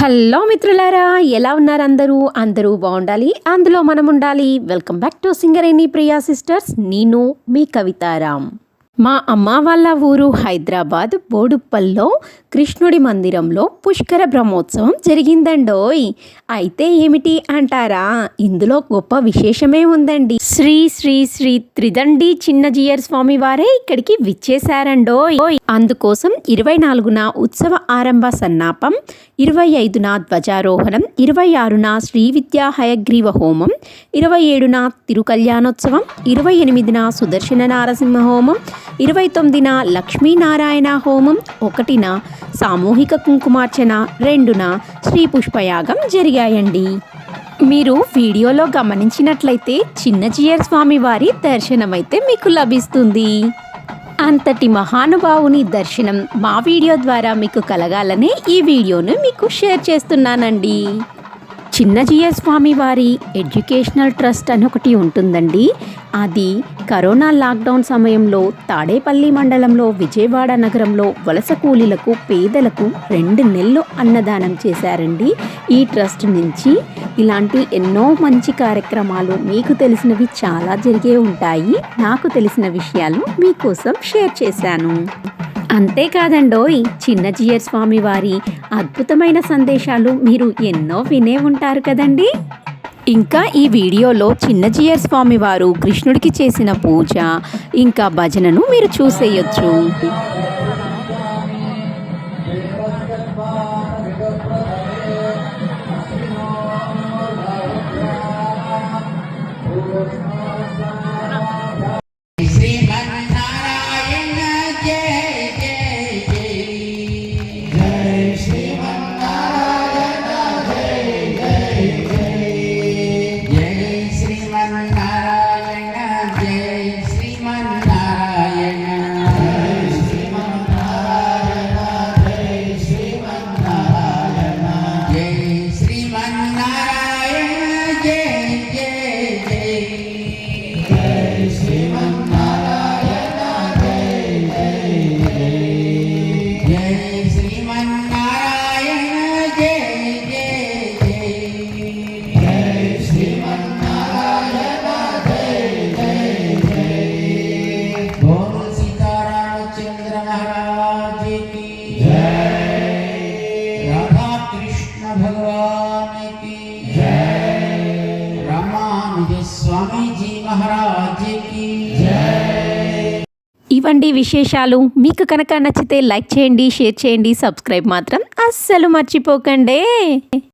Hello మిత్రులారా ఎలా ఉన్నారు అందరూ? అందరూ బాగుండాలి అందులో మనం ఉండాలి welcome back to Singareni Priya sisters నేను మీ కవితారామ్ మా అమ్మ వాళ్ళ ఊరు హైదరాబాద్ బోడుప్పల్లో కృష్ణుడి మందిరంలో పుష్కర బ్రహ్మోత్సవం జరిగిందండోయ్. అయితే ఏమిటి అంటారా? ఇందులో గొప్ప విశేషమే ఉందండి. శ్రీ శ్రీ శ్రీ త్రిదండి చిన్నజీయర్ స్వామి వారే ఇక్కడికి విచ్చేశారండోయ్. అందుకోసం ఇరవై నాలుగున ఉత్సవ ఆరంభ సన్నాపం ఇరవై ఐదున ధ్వజారోహణం ఇరవై ఆరున శ్రీ విద్యా హయగ్రీవ హోమం ఇరవై ఏడున తిరుకల్యాణోత్సవం ఇరవై ఎనిమిదిన సుదర్శన నారసింహ హోమం ఇరవై తొమ్మిదిన లక్ష్మీనారాయణ హోమం ఒకటిన సామూహిక కుంకుమార్చన రెండున శ్రీ పుష్పయాగం జరిగాయండి. మీరు వీడియోలో గమనించినట్లయితే చిన్నజీయర్ స్వామి వారి దర్శనమైతే మీకు లభిస్తుంది. అంతటి మహానుభావుని దర్శనం మా వీడియో ద్వారా మీకు కలగాలనే ఈ వీడియోను మీకు షేర్ చేస్తున్నానండి. చిన్నజీయ స్వామి వారి ఎడ్యుకేషనల్ ట్రస్ట్ అని ఒకటి ఉంటుందండి. అది కరోనా లాక్డౌన్ సమయంలో తాడేపల్లి మండలంలో విజయవాడ నగరంలో వలస కూలీలకు పేదలకు రెండు నెలలు అన్నదానం చేశారండి. ఈ ట్రస్ట్ నుంచి ఇలాంటి ఎన్నో మంచి కార్యక్రమాలు మీకు తెలిసినవి చాలా జరిగే ఉంటాయి. నాకు తెలిసిన విషయాలు మీకోసం షేర్ చేశాను. అంతేకాదండోయ్ చిన్నజీయర్ స్వామి వారి అద్భుతమైన సందేశాలు మీరు ఎన్నో వినే ఉంటారు కదండి? ఇంకా ఈ వీడియోలో చిన్నజీయర్ స్వామి వారు కృష్ణుడికి చేసిన పూజ ఇంకా భజనను మీరు చూసేయొచ్చు. స్వామీజీ మహారాజ్ విశేషాలు. మీకు కనుక నచ్చితే లైక్ చేయండి షేర్ చేయండి సబ్స్క్రైబ్ మాత్రం అస్సలు మర్చిపోకండి.